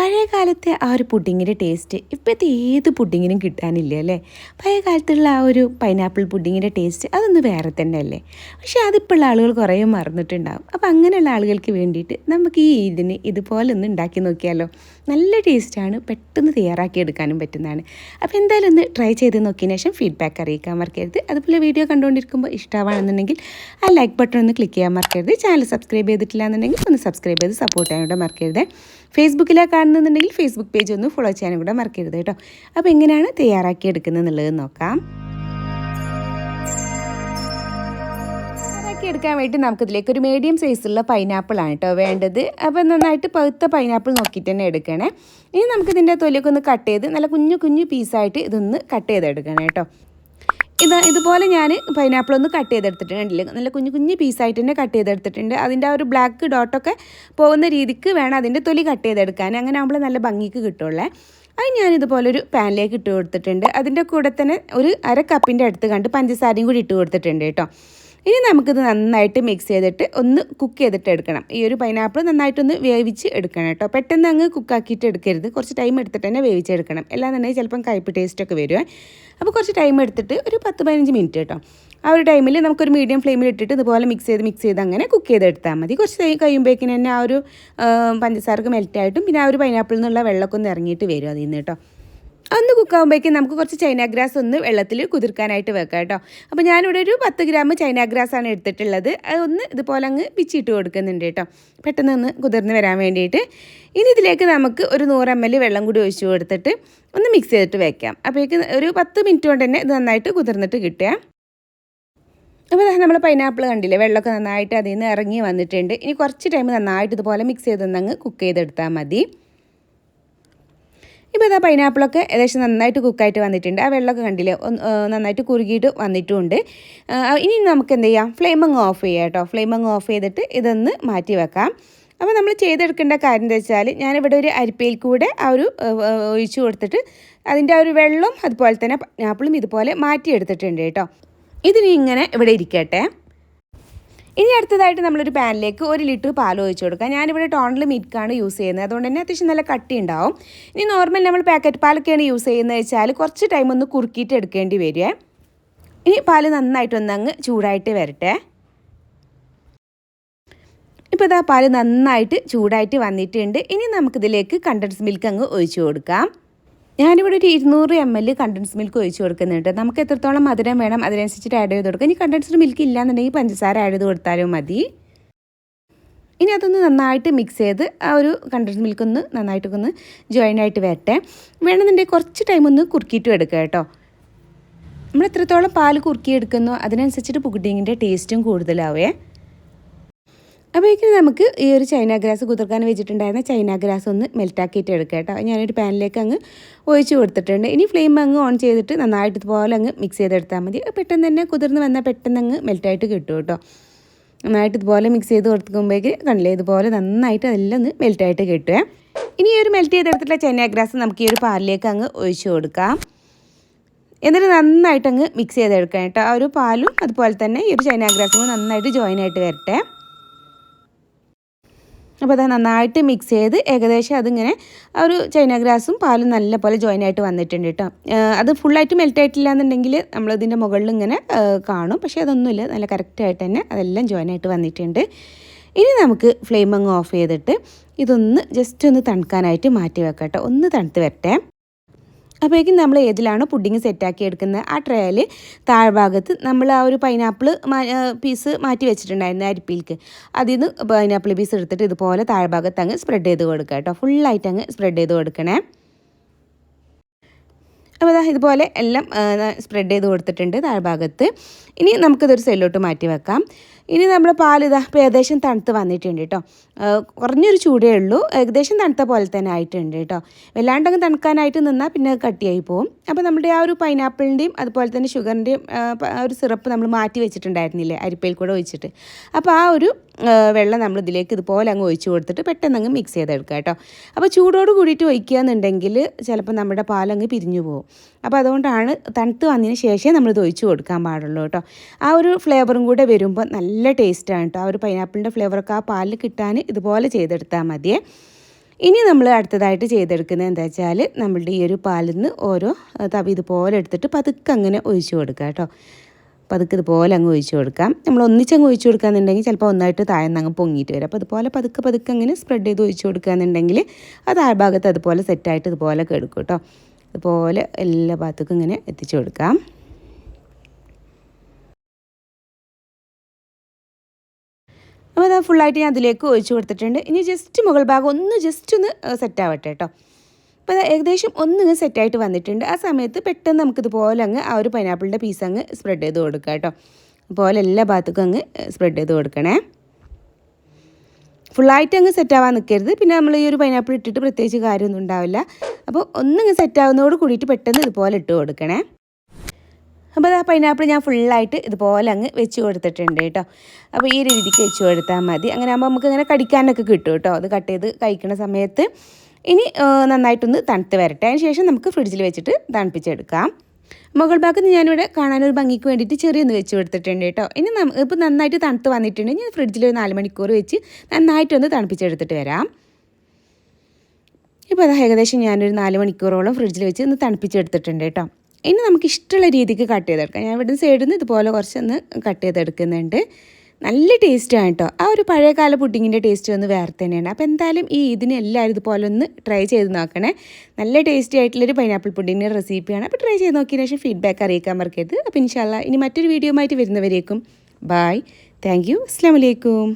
പഴയ കാലത്തെ ആ ഒരു പുഡിങ്ങിന്റെ ടേസ്റ്റ് ഇപ്പോഴത്തെ ഏത് പുഡിങ്ങിനും കിട്ടാനില്ല അല്ലേ? പഴയ കാലത്തുള്ള ആ ഒരു പൈനാപ്പിൾ പുഡിങ്ങിന്റെ ടേസ്റ്റ് അതൊന്ന് വേറെ തന്നെ അല്ലേ പക്ഷേ അതിപ്പോൾ ഉള്ള ആളുകൾ കുറേ മറന്നിട്ടുണ്ടാവും. അപ്പോൾ അങ്ങനെയുള്ള ആളുകൾക്ക് വേണ്ടിയിട്ട് നമുക്ക് ഈ ഇതിന് ഇതുപോലെ ഒന്ന് ഉണ്ടാക്കി നോക്കിയാലോ? നല്ല ടേസ്റ്റാണ് പെട്ടെന്ന് തയ്യാറാക്കി എടുക്കാനും പറ്റുന്നതാണ്. അപ്പോൾ എന്തായാലും ഒന്ന് ട്രൈ ചെയ്ത് നോക്കിയതിന് ശേഷം ഫീഡ്ബാക്ക് അറിയിക്കാൻ മറക്കരുത്. അതുപോലെ വീഡിയോ കണ്ടുകൊണ്ടിരിക്കുമ്പോൾ ഇഷ്ടമാണെന്നുണ്ടെങ്കിൽ ആ ലൈക്ക് ബട്ടൺ ഒന്ന് ക്ലിക്ക് ചെയ്യാൻ മറക്കരുത്. ചാനൽ സബ്സ്ക്രൈബ് ചെയ്തിട്ടില്ല എന്നുണ്ടെങ്കിൽ ഒന്ന് സബ്സ്ക്രൈബ് ചെയ്ത് സപ്പോർട്ട് ചെയ്യാനോട് മറക്കരുത്. ഫേസ്ബുക്കിലാണ് കാണുന്നുണ്ടെങ്കിൽ ഫേസ്ബുക്ക് പേജ് ഒന്ന് ഫോളോ ചെയ്യാനും കൂടെ മറക്കരുത് കേട്ടോ. അപ്പോൾ എങ്ങനെയാണ് തയ്യാറാക്കി എടുക്കുന്നത് എന്നുള്ളത് നോക്കാം എടുക്കാൻ വേണ്ടി നമുക്കിതിലേക്ക് ഒരു മീഡിയം സൈസുള്ള പൈനാപ്പിൾ ആണ് കേട്ടോ വേണ്ടത്. അപ്പോൾ നന്നായിട്ട് പഴുത്ത പൈനാപ്പിൾ നോക്കിയിട്ട് തന്നെ എടുക്കണേ. ഇനി നമുക്കിതിന്റെ തൊലിയൊക്കെ ഒന്ന് കട്ട് ചെയ്ത് നല്ല കുഞ്ഞു കുഞ്ഞു പീസായിട്ട് ഇതൊന്ന് കട്ട് ചെയ്തെടുക്കണം കേട്ടോ. ഇത് ഇതുപോലെ ഞാൻ പൈനാപ്പിൾ ഒന്ന് കട്ട് ചെയ്തെടുത്തിട്ടുണ്ട് നല്ല കുഞ്ഞു കുഞ്ഞു പീസായിട്ട് തന്നെ കട്ട് ചെയ്തെടുത്തിട്ടുണ്ട്. അതിന്റെ ആ ഒരു ബ്ലാക്ക് ഡോട്ടൊക്കെ പോകുന്ന രീതിക്ക് വേണം അതിന്റെ തൊലി കട്ട് ചെയ്തെടുക്കാൻ. അങ്ങനെ ആകുമ്പോൾ നല്ല ഭംഗിക്ക് കിട്ടുള്ളേ. അത് ഞാനിതുപോലൊരു പാനിലേക്ക് ഇട്ട് കൊടുത്തിട്ടുണ്ട്. അതിന്റെ കൂടെ തന്നെ ഒരു അര കപ്പിന്റെ അടുത്ത് കണ്ട് പഞ്ചസാരയും കൂടി ഇട്ട് കൊടുത്തിട്ടുണ്ട് കേട്ടോ. ഇനി നമുക്കിത് നന്നായിട്ട് മിക്സ് ചെയ്തിട്ട് ഒന്ന് കുക്ക് ചെയ്തിട്ട് എടുക്കണം. ഈ ഒരു പൈനാപ്പിൾ നന്നായിട്ടൊന്ന് വേവിച്ച് എടുക്കണം കേട്ടോ. പെട്ടെന്ന് അങ്ങ് കുക്കാക്കിയിട്ട് എടുക്കരുത്. കുറച്ച് ടൈം എടുത്തിട്ട് തന്നെ വേവിച്ചെടുക്കണം അല്ലാന്നുണ്ടെങ്കിൽ ചിലപ്പം കയ്പ്പ് ടേസ്റ്റൊക്കെ വരുമേ അപ്പോൾ കുറച്ച് ടൈം എടുത്തിട്ട് ഒരു പത്ത് പതിനഞ്ച് മിനിറ്റ് കേട്ടോ. ആ ഒരു ടൈമിൽ നമുക്കൊരു മീഡിയം ഫ്ലെയിമിൽ ഇട്ടിട്ട് ഇതുപോലെ മിക്സ് ചെയ്ത് മിക്സ് ചെയ്ത് അങ്ങനെ കുക്ക് ചെയ്തെടുത്താൽ മതി. കുറച്ച് കഴിയുമ്പോഴേക്കിന് തന്നെ ആ ഒരു പഞ്ചസാരക്ക് മെൽറ്റായിട്ടും പിന്നെ ആ ഒരു പൈനാപ്പിളിൽ നിന്നുള്ള വെള്ളമൊക്കെ ഒന്ന് ഇറങ്ങിയിട്ട് വരും അതിൽ നിന്ന് കേട്ടോ. ഒന്ന് കുക്കാകുമ്പോഴേക്കും നമുക്ക് കുറച്ച് ചൈന ഗ്രാസ് ഒന്ന് വെള്ളത്തിൽ കുതിർക്കാനായിട്ട് വെക്കാം കേട്ടോ. അപ്പോൾ ഞാനിവിടെ ഒരു പത്ത് ഗ്രാം ചൈന ഗ്രാസ് ആണ് എടുത്തിട്ടുള്ളത്. അതൊന്ന് ഇതുപോലെ അങ്ങ് പിച്ചിട്ട് കൊടുക്കുന്നുണ്ട് കേട്ടോ. പെട്ടെന്ന് ഒന്ന് കുതിർന്ന് വരാൻ വേണ്ടിയിട്ട്. ഇനി ഇതിലേക്ക് നമുക്ക് ഒരു നൂറ് എം എൽ വെള്ളം കൂടി ഒഴിച്ചു കൊടുത്തിട്ട് ഒന്ന് മിക്സ് ചെയ്തിട്ട് വെക്കാം. അപ്പോഴേക്ക് ഒരു പത്ത് മിനിറ്റ് കൊണ്ട് തന്നെ ഇത് നന്നായിട്ട് കുതിർന്നിട്ട് കിട്ടുക. അപ്പോൾ നമ്മൾ പൈനാപ്പിൾ കണ്ടില്ലേ? വെള്ളമൊക്കെ നന്നായിട്ട് അതിൽ നിന്ന് ഇറങ്ങി വന്നിട്ടുണ്ട്. ഇനി കുറച്ച് ടൈം നന്നായിട്ട് ഇതുപോലെ മിക്സ് ചെയ്തൊന്നങ്ങ് കുക്ക് ചെയ്തെടുത്താൽ മതി. ഇപ്പോൾ ഇതാ പൈനാപ്പിളൊക്കെ ഏകദേശം നന്നായിട്ട് കുക്കായിട്ട് വന്നിട്ടുണ്ട്. ആ വെള്ളമൊക്കെ കണ്ടില്ലേ? നന്നായിട്ട് കുറുകിയിട്ട് വന്നിട്ടുമുണ്ട് ഇനി നമുക്ക് എന്ത് ചെയ്യാം? ഫ്ലെയിം അങ്ങ് ഓഫ് ചെയ്യാം കേട്ടോ. ഫ്ലെയിം അങ്ങ് ഓഫ് ചെയ്തിട്ട് ഇതൊന്ന് മാറ്റി വെക്കാം. അപ്പോൾ നമ്മൾ ചെയ്തെടുക്കേണ്ട കാര്യം എന്താ വെച്ചാൽ ഞാനിവിടെ ഒരു അരിപ്പയിൽ കൂടെ ആ ഒരു ഒഴിച്ചു കൊടുത്തിട്ട് അതിന്റെ ആ ഒരു വെള്ളം അതുപോലെ തന്നെ പൈനാപ്പിളും ഇതുപോലെ മാറ്റിയെടുത്തിട്ടുണ്ട് കേട്ടോ. ഇതിനി ഇങ്ങനെ ഇവിടെ ഇരിക്കട്ടെ. ഇനി അടുത്തതായിട്ട് നമ്മളൊരു പാനിലേക്ക് ഒരു ലിറ്റർ പാൽ ഒഴിച്ച് കൊടുക്കാം ഞാനിവിടെ ടോണിൽ മിൽക്കാണ് യൂസ് ചെയ്യുന്നത്. അതുകൊണ്ട് തന്നെ അത്യാവശ്യം നല്ല കട്ടി ഉണ്ടാവും ഇനി നോർമൽ നമ്മൾ പാക്കറ്റ് പാലൊക്കെയാണ് യൂസ് ചെയ്യുന്നത് വെച്ചാൽ കുറച്ച് ടൈം ഒന്ന് കുറുക്കിയിട്ട് എടുക്കേണ്ടി വരുമേ ഇനി പാൽ നന്നായിട്ടൊന്നങ്ങ് ചൂടായിട്ട് വരട്ടെ. ഇപ്പോൾ ഇതാ പാൽ നന്നായിട്ട് ചൂടായിട്ട് വന്നിട്ടുണ്ട്. ഇനി നമുക്കിതിലേക്ക് കണ്ടൻസ് മിൽക്ക് അങ്ങ് ഒഴിച്ചു കൊടുക്കാം. ഞാനിവിടെ ഒരു ഇരുന്നൂറ് എം എൽ കണ്ടൻസ് മിൽക്ക് ഒഴിച്ച് കൊടുക്കുന്നുണ്ട് നമുക്ക് എത്രത്തോളം മധുരം വേണം അതിനനുസരിച്ചിട്ട് ആഡ് ചെയ്ത് കൊടുക്കാം. ഇനി കണ്ടൻസ്ഡ് മിൽക്ക് ഇല്ലാന്നുണ്ടെങ്കിൽ പഞ്ചസാര ആഡ് ചെയ്ത് കൊടുത്താലും മതി. ഇനി അതൊന്ന് നന്നായിട്ട് മിക്സ് ചെയ്ത് ആ ഒരു കണ്ടൻസ് മിൽക്ക് ഒന്ന് നന്നായിട്ട് ഒന്ന് ജോയിൻ ആയിട്ട് വരട്ടെ. വേണമെന്നുണ്ടെങ്കിൽ കുറച്ച് ടൈം ഒന്ന് കുറുക്കിയിട്ടും എടുക്കുക കേട്ടോ. നമ്മൾ എത്രത്തോളം പാൽ കുറുക്കി എടുക്കുന്നോ അതിനനുസരിച്ചിട്ട് പുഡിങ്ങിന്റെ ടേസ്റ്റും കൂടുതലാവേ. അപ്പോഴേക്കും നമുക്ക് ഈ ഒരു ചൈന ഗ്രാസ് കുതിർക്കാൻ വെച്ചിട്ടുണ്ടായിരുന്ന ചൈന ഗ്രാസ് ഒന്ന് മെൽറ്റാക്കിയിട്ട് എടുക്കുക കേട്ടോ. ഞാനൊരു പാനിലേക്ക് അങ്ങ് ഒഴിച്ച് കൊടുത്തിട്ടുണ്ട്. ഇനി ഫ്ലെയിം അങ്ങ് ഓൺ ചെയ്തിട്ട് നന്നായിട്ട് ഇതുപോലെ അങ്ങ് മിക്സ് ചെയ്തെടുത്താൽ മതി. പെട്ടെന്ന് തന്നെ കുതിർന്ന് വന്നാൽ പെട്ടെന്ന് അങ്ങ് മെൽറ്റായിട്ട് കിട്ടും കേട്ടോ. നന്നായിട്ട് ഇതുപോലെ മിക്സ് ചെയ്ത് കൊടുക്കുമ്പോഴേക്ക് കണ്ടില്ലേ ഇതുപോലെ നന്നായിട്ട് അതെല്ലാം ഒന്ന് മെൽറ്റായിട്ട് കിട്ടുക ഇനി ഈ ഒരു മെൽറ്റ് ചെയ്തെടുത്തിട്ടുള്ള ചൈന ഗ്രാസ് നമുക്ക് ഈ ഒരു പാലിലേക്ക് അങ്ങ് ഒഴിച്ച് കൊടുക്കാം. എന്നിട്ട് നന്നായിട്ട് അങ്ങ് മിക്സ് ചെയ്തെടുക്കാം കേട്ടോ. ആ ഒരു പാലും അതുപോലെ തന്നെ ഈ ഒരു ചൈന ഗ്രാസും നന്നായിട്ട് ജോയിൻ ആയിട്ട് വരട്ടെ. അപ്പോൾ അത് നന്നായിട്ട് മിക്സ് ചെയ്ത് ഏകദേശം അതിങ്ങനെ ഒരു ചൈന ഗ്രാസും പാലും നല്ല പോലെ ജോയിൻ ആയിട്ട് വന്നിട്ടുണ്ട് കേട്ടോ. അത് ഫുള്ളായിട്ട് മെൽറ്റ് ആയിട്ടില്ല എന്നുണ്ടെങ്കിൽ നമ്മളതിന്റെ മുകളിൽ ഇങ്ങനെ കാണും. പക്ഷേ അതൊന്നുമില്ല. നല്ല കറക്റ്റായിട്ട് തന്നെ അതെല്ലാം ജോയിൻ ആയിട്ട് വന്നിട്ടുണ്ട്. ഇനി നമുക്ക് ഫ്ലെയിം അങ്ങ് ഓഫ് ചെയ്തിട്ട് ഇതൊന്ന് ജസ്റ്റ് ഒന്ന് തണുക്കാനായിട്ട് മാറ്റി വെക്കാം ഒന്ന് തണുത്ത് വരട്ടെ. അപ്പോഴേക്കും നമ്മൾ ഏതിലാണോ പുഡിങ് സെറ്റാക്കി എടുക്കുന്നത്. ആ ട്രേയിൽ താഴ്ഭാഗത്ത് നമ്മൾ ആ ഒരു പൈനാപ്പിൾ പീസ് മാറ്റി വെച്ചിട്ടുണ്ടായിരുന്നു അരിപ്പിയിലേക്ക് അതിൽ നിന്ന് പൈനാപ്പിൾ പീസ് എടുത്തിട്ട് ഇതുപോലെ താഴ്ഭാഗത്ത് അങ്ങ് സ്പ്രെഡ് ചെയ്ത് കൊടുക്കുക കേട്ടോ. ഫുള്ളായിട്ട് അങ്ങ് സ്പ്രെഡ് ചെയ്ത് കൊടുക്കണേ. അപ്പോൾ അതാ ഇതുപോലെ എല്ലാം സ്പ്രെഡ് ചെയ്ത് കൊടുത്തിട്ടുണ്ട് താഴ്ഭാഗത്ത്. ഇനി നമുക്കിതൊരു സെല്ലോട്ട് മാറ്റി വെക്കാം. ഇനി നമ്മൾ പാൽ ഇതാ ഇപ്പോൾ ഏകദേശം തണുത്ത് വന്നിട്ടുണ്ട് കേട്ടോ കുറഞ്ഞൊരു ചൂടേ ഉള്ളൂ. ഏകദേശം തണുത്ത പോലെ തന്നെ ആയിട്ടുണ്ട് കേട്ടോ വല്ലാണ്ടങ്ങ് തണുക്കാനായിട്ട് നിന്നാൽ പിന്നെ കട്ടിയായി പോകും അപ്പോൾ നമ്മുടെ ആ ഒരു പൈനാപ്പിളിന്റെയും അതുപോലെ തന്നെ ഷുഗറിന്റെയും ഒരു സിറപ്പ് നമ്മൾ മാറ്റി വെച്ചിട്ടുണ്ടായിരുന്നില്ലേ അരിപ്പയിൽ കൂടെ ഒഴിച്ചിട്ട്. അപ്പോൾ ആ ഒരു വെള്ളം നമ്മൾ ഇതിലേക്ക് ഇതുപോലെ അങ്ങ് ഒഴിച്ചു കൊടുത്തിട്ട് പെട്ടെന്ന് അങ്ങ് മിക്സ് ചെയ്തെടുക്കുക കേട്ടോ അപ്പോൾ ചൂടോട് കൂടിയിട്ട് ഒഴിക്കുക എന്നുണ്ടെങ്കിൽ ചിലപ്പോൾ നമ്മുടെ പാലങ്ങ് പിരിഞ്ഞു പോകും അപ്പോൾ അതുകൊണ്ടാണ് തണുത്ത് വന്നതിന് ശേഷമേ നമ്മളിത് ഒഴിച്ചു കൊടുക്കാൻ പാടുള്ളൂ കേട്ടോ. ആ ഒരു ഫ്ലേവറും കൂടെ വരുമ്പോൾ നല്ല ടേസ്റ്റാണ് കേട്ടോ. ആ ഒരു പൈനാപ്പിളിന്റെ ഫ്ലേവറൊക്കെ ആ പാലിൽ കിട്ടാൻ ഇതുപോലെ ചെയ്തെടുത്താൽ മതിയേ. ഇനി നമ്മൾ അടുത്തതായിട്ട് ചെയ്തെടുക്കുന്നത് എന്താ വെച്ചാൽ നമ്മളുടെ ഈ ഒരു പാലിൽ നിന്ന് ഓരോ തവി ഇതുപോലെ എടുത്തിട്ട് പതുക്കെ അങ്ങനെ ഒഴിച്ചു കൊടുക്കുക കേട്ടോ. പതുക്കെ ഇതുപോലെ അങ്ങ് ഒഴിച്ചു കൊടുക്കാം നമ്മൾ ഒന്നിച്ചങ്ങ് ഒഴിച്ചു കൊടുക്കുകയെന്നുണ്ടെങ്കിൽ ചിലപ്പോൾ ഒന്നായിട്ട് താഴ്ന്ന് അങ്ങ് പൊങ്ങിയിട്ട് വരും. അപ്പോൾ ഇതുപോലെ പതുക്കെ പതുക്കെ അങ്ങനെ സ്പ്രെഡ് ചെയ്ത് ഒഴിച്ചു കൊടുക്കുകയെന്നുണ്ടെങ്കിൽ ആ ഭാഗത്ത് അതുപോലെ സെറ്റായിട്ട് ഇതുപോലെ കെടുക്കും കേട്ടോ. അതുപോലെ എല്ലാ ഭാഗത്തേക്കും ഇങ്ങനെ എത്തിച്ചു കൊടുക്കാം. അപ്പോൾ അത് ഫുള്ളായിട്ട് ഞാൻ അതിലേക്ക് ഒഴിച്ചു കൊടുത്തിട്ടുണ്ട്. ഇനി ജസ്റ്റ് മുകൾ ഭാഗം ഒന്ന് ജസ്റ്റ് ഒന്ന് സെറ്റ് ആവട്ടെ കേട്ടോ. അപ്പോൾ അത് ഏകദേശം ഒന്ന് സെറ്റായിട്ട് വന്നിട്ടുണ്ട്. ആ സമയത്ത് പെട്ടെന്ന് നമുക്കിതുപോലെ അങ്ങ് ആ ഒരു പൈനാപ്പിളിന്റെ പീസ് അങ്ങ് സ്പ്രെഡ് ചെയ്ത് കൊടുക്കാം കേട്ടോ. അതുപോലെ എല്ലാ ഭാഗത്തേക്കും അങ്ങ് സ്പ്രെഡ് ചെയ്ത് കൊടുക്കണേ. ഫുള്ളായിട്ട് അങ്ങ് സെറ്റ് ആവാൻ നിൽക്കരുത് പിന്നെ നമ്മൾ ഈ ഒരു പൈനാപ്പിൾ ഇട്ടിട്ട് പ്രത്യേകിച്ച് കാര്യമൊന്നും ഉണ്ടാവില്ല. അപ്പോൾ ഒന്നിങ്ങ് സെറ്റ് ആവുന്നതോട് കൂടിയിട്ട് പെട്ടെന്ന് ഇതുപോലെ ഇട്ട് കൊടുക്കണേ. അപ്പോൾ ആ പൈനാപ്പിൾ ഞാൻ ഫുള്ളായിട്ട് ഇതുപോലെ അങ്ങ് വെച്ച് കൊടുത്തിട്ടുണ്ട് കേട്ടോ. അപ്പോൾ ഈ രീതിക്ക് വെച്ച് കൊടുത്താൽ മതി. അങ്ങനെ ആകുമ്പോൾ നമുക്ക് ഇങ്ങനെ കടിക്കാനൊക്കെ കിട്ടും കേട്ടോ. അത് കട്ട് ചെയ്ത് കഴിക്കുന്ന സമയത്ത്. ഇനി നന്നായിട്ടൊന്ന് തണുത്ത് വരട്ടെ. അതിന് ശേഷം നമുക്ക് ഫ്രിഡ്ജിൽ വെച്ചിട്ട് തണുപ്പിച്ചെടുക്കാം. മുകൾ ഭാഗത്ത് ഞാനിവിടെ കാണാനൊരു ഭംഗിക്ക് വേണ്ടിയിട്ട് ചെറിയൊന്ന് വെച്ച് കൊടുത്തിട്ടുണ്ട് കേട്ടോ. ഇനി ഇപ്പോൾ നന്നായിട്ട് തണുത്ത് വന്നിട്ടുണ്ടെങ്കിൽ ഞാൻ ഫ്രിഡ്ജിൽ ഒരു നാല് മണിക്കൂർ വെച്ച് നന്നായിട്ടൊന്ന് തണുപ്പിച്ചെടുത്തിട്ട് വരാം. ഇപ്പോൾ അത് ഏകദേശം ഞാനൊരു നാല് മണിക്കൂറോളം ഫ്രിഡ്ജിൽ വെച്ച് ഒന്ന് തണുപ്പിച്ചെടുത്തിട്ടുണ്ട് കേട്ടോ. ഇനി നമുക്ക് ഇഷ്ടമുള്ള രീതിക്ക് കട്ട് ചെയ്തെടുക്കാം. ഞാൻ ഇവിടെ സൈഡിൽ നിന്ന് ഇതുപോലെ കുറച്ചൊന്ന് കട്ട് ചെയ്തെടുക്കുന്നുണ്ട്. നല്ല ടേസ്റ്റാണ് കേട്ടോ ആ ഒരു പഴയകാല പുഡിങ്ങിന്റെ ടേസ്റ്റ് ഒന്ന് വേറെ തന്നെയാണ്. അപ്പോൾ എന്തായാലും ഈ ഇതിന് എല്ലാവരും ഇതുപോലെ ഒന്ന് ട്രൈ ചെയ്ത് നോക്കണേ. നല്ല ടേസ്റ്റി ആയിട്ടുള്ളൊരു പൈനാപ്പിൾ പുഡിങ്ങിന്റെ റെസിപ്പിയാണ് അപ്പോൾ ട്രൈ ചെയ്ത് നോക്കിയതിന് ശേഷം ഫീഡ്ബാക്ക് അറിയിക്കാൻ മറക്കരുത്. അപ്പോൾ ഇൻഷാല്ല ഇനി മറ്റൊരു വീഡിയോ ആയിട്ട് വരുന്നവരേക്കും. ബായ് താങ്ക് യു അസ്സാം വലൈക്കും